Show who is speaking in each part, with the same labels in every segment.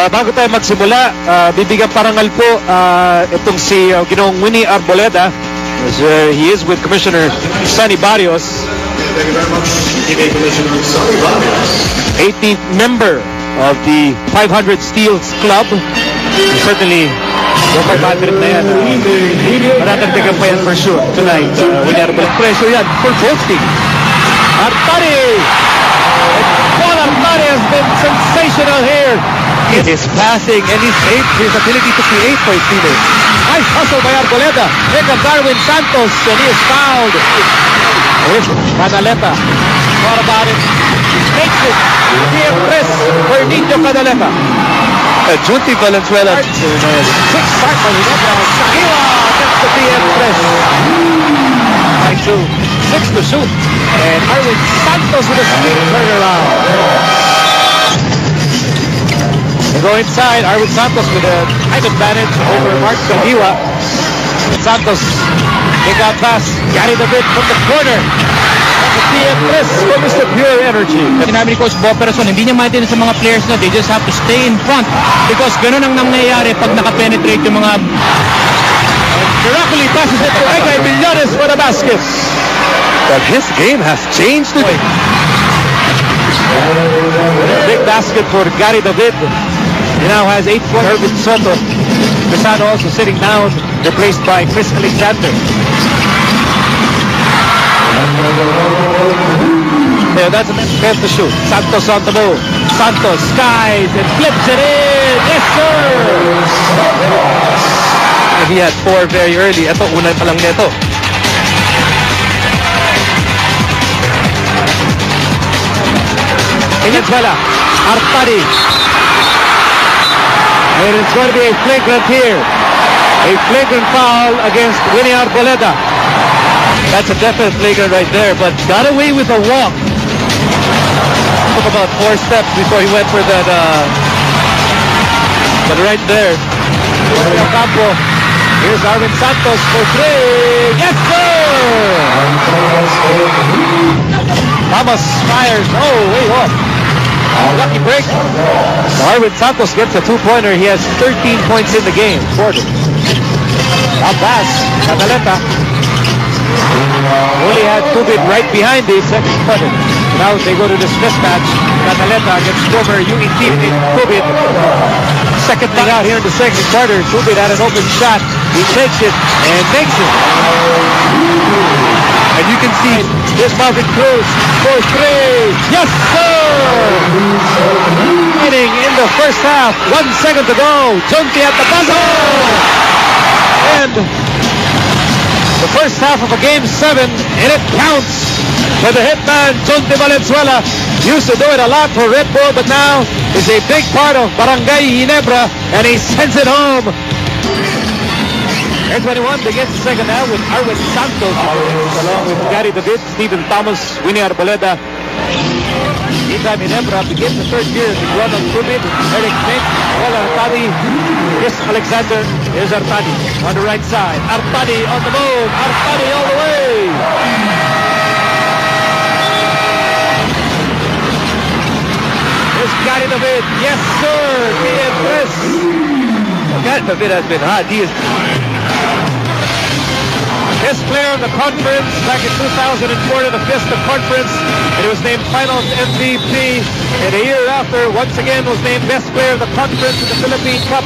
Speaker 1: Ah, bago tayo magsimula, ah, bibigyan parangal po ah, itong si ah, Ginoong Winnie Arboleda. As, uh, he is with Commissioner Sunny Barrios,
Speaker 2: Thank you very much. EPA Commissioner Sonny Barrios.
Speaker 1: 18th member of the 500 Steels Club. Certainly, yung 500 na yan, uh, matatagdagan pa yan for sure tonight. Uh, Winnie Arboleda. Presyo yan for teams. Artari! Paul Artari has been sensational here. His passing and his, his ability to create for his teammates. Nice hustle by Arboleda. Here comes Darwin Santos and he is fouled. Here's Canaleta. What about it? Makes it. PM press for Nino Canaleta. Uh, Junti Valenzuela. Six start by Ginebra. Sahiwa gets the PM press. Nice two. Six to shoot. And Arwin Santos with a sweet turnaround. They go inside. Arwin Santos with a height advantage over Mark Sahiwa. Santos, they got pass. Gary David from the corner. A press for Mr. Pure Energy.
Speaker 3: Sinabi ni Coach Bo Person, hindi niya maintindihan sa mga players na they just have to stay in front because ganun ang nangyayari pag nakapenetrate yung mga
Speaker 1: Miracoli passes it to Egay Millones for the basket. But his game has changed today. Big basket for Gary David. He now has eight points. Herbert Soto. Pesado also sitting down, replaced by Chris Alexander. There, that's a chance to shoot. Santos on the move. Santos skies and flips it in. Yes, sir! He had four very early. Ito, una pa lang nito. Venezuela. Artadi. And it's going to be a flagrant here. A flagrant foul against Winnie Arboleda. That's a definite flagrant right there, but got away with a walk. Took about four steps before he went for that, uh, but right there. Campo. Here's Arvin Santos for three. Yes, sir! Thomas fires. Oh, way off. Lucky break. So Arvin Santos gets a two-pointer. He has 13 points in the game. Quarter. Up pass. Cataleta. Only had Tubit right behind the second quarter. Now they go to this mismatch. Cataleta against former UET Tubit. Second thing out here in the second quarter. Tubit had an open shot. He takes it and makes it. Can see this Marvin Cruz for three. Yes, sir! Winning in the first half. One second to go. Junti at the buzzer. And the first half of a game seven, and it counts for the hitman, Junti Valenzuela. Used to do it a lot for Red Bull, but now is a big part of Barangay Ginebra, and he sends it home. Air 21 begins the second half with Arwin Santos, along with Gary David, Stephen Thomas, Winnie Arboleda. Meantime, Ginebra begins the third year with Ronald Rubin, Eric Nick, Paul Artadi, Chris Alexander. Here's Artadi on the right side. Artadi on the move. Artadi all the way. Gary David. Yes, sir. Press. Gary David has been hot. He is Best player of the conference back in 2004 to the Fiesta Conference. And he was named Finals MVP. And a year after, once again was named Best Player of the Conference in the Philippine Cup.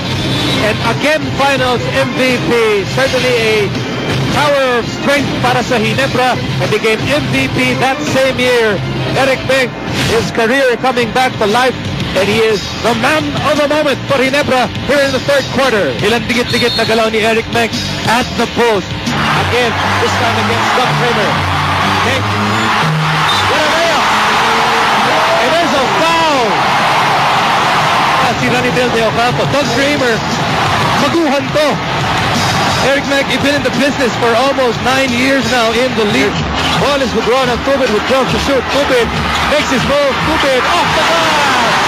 Speaker 1: And again, Finals MVP. Certainly a tower of strength para sa Ginebra and became MVP that same year. Eric Beng, his career coming back to life and he is the man of the moment for Ginebra here in the third quarter. Ilang digit-digit na galaw ni Eric Meng at the post. Again, this time against Doug Kramer. A layup! And there's a foul! Ah, si Rani Del de Ocampo. Doug Kramer, maguhan to. Eric Mack, you've been in the business for almost nine years now in the league. Ball is with Ronald Tubit with Jones to shoot. Tubit makes his move. Tubit off the glass.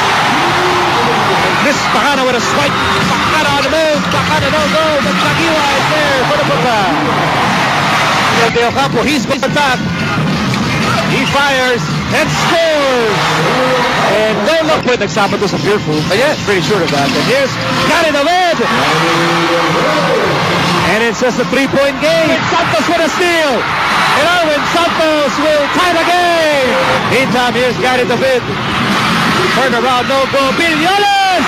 Speaker 1: This Bahana with a swipe. Bahana on the move. Bahana no go. But Sagiwa is there for the putback. Ocampo, he's going back. He fires and scores. And point nagsama to sa Pure Food. But yes, pretty sure of that. And here's David. And it's just a three-point game. Santos with a steal. And Arwin Santos will tie the game. Meantime, here's Gary David. Turn around, no go. Billones!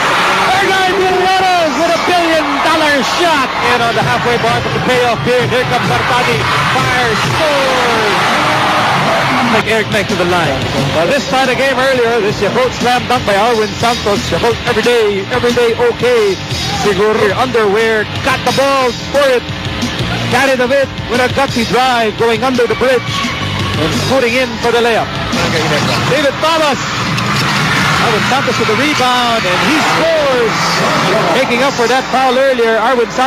Speaker 1: Shot. And on the halfway mark of the payoff period, here comes Artadi. Fires, scores. Like Eric Knight to the line. Well, this time the game earlier, this Yakult slam dunk by Arwin Santos. Yakult every day, every day okay. Siguro your underwear, got the ball for it. Carried a bit with a gutsy drive going under the bridge and putting in for the layup. David Thomas. Arwin Santos with the rebound and he scores. Making up for that foul earlier, Arwin Santos.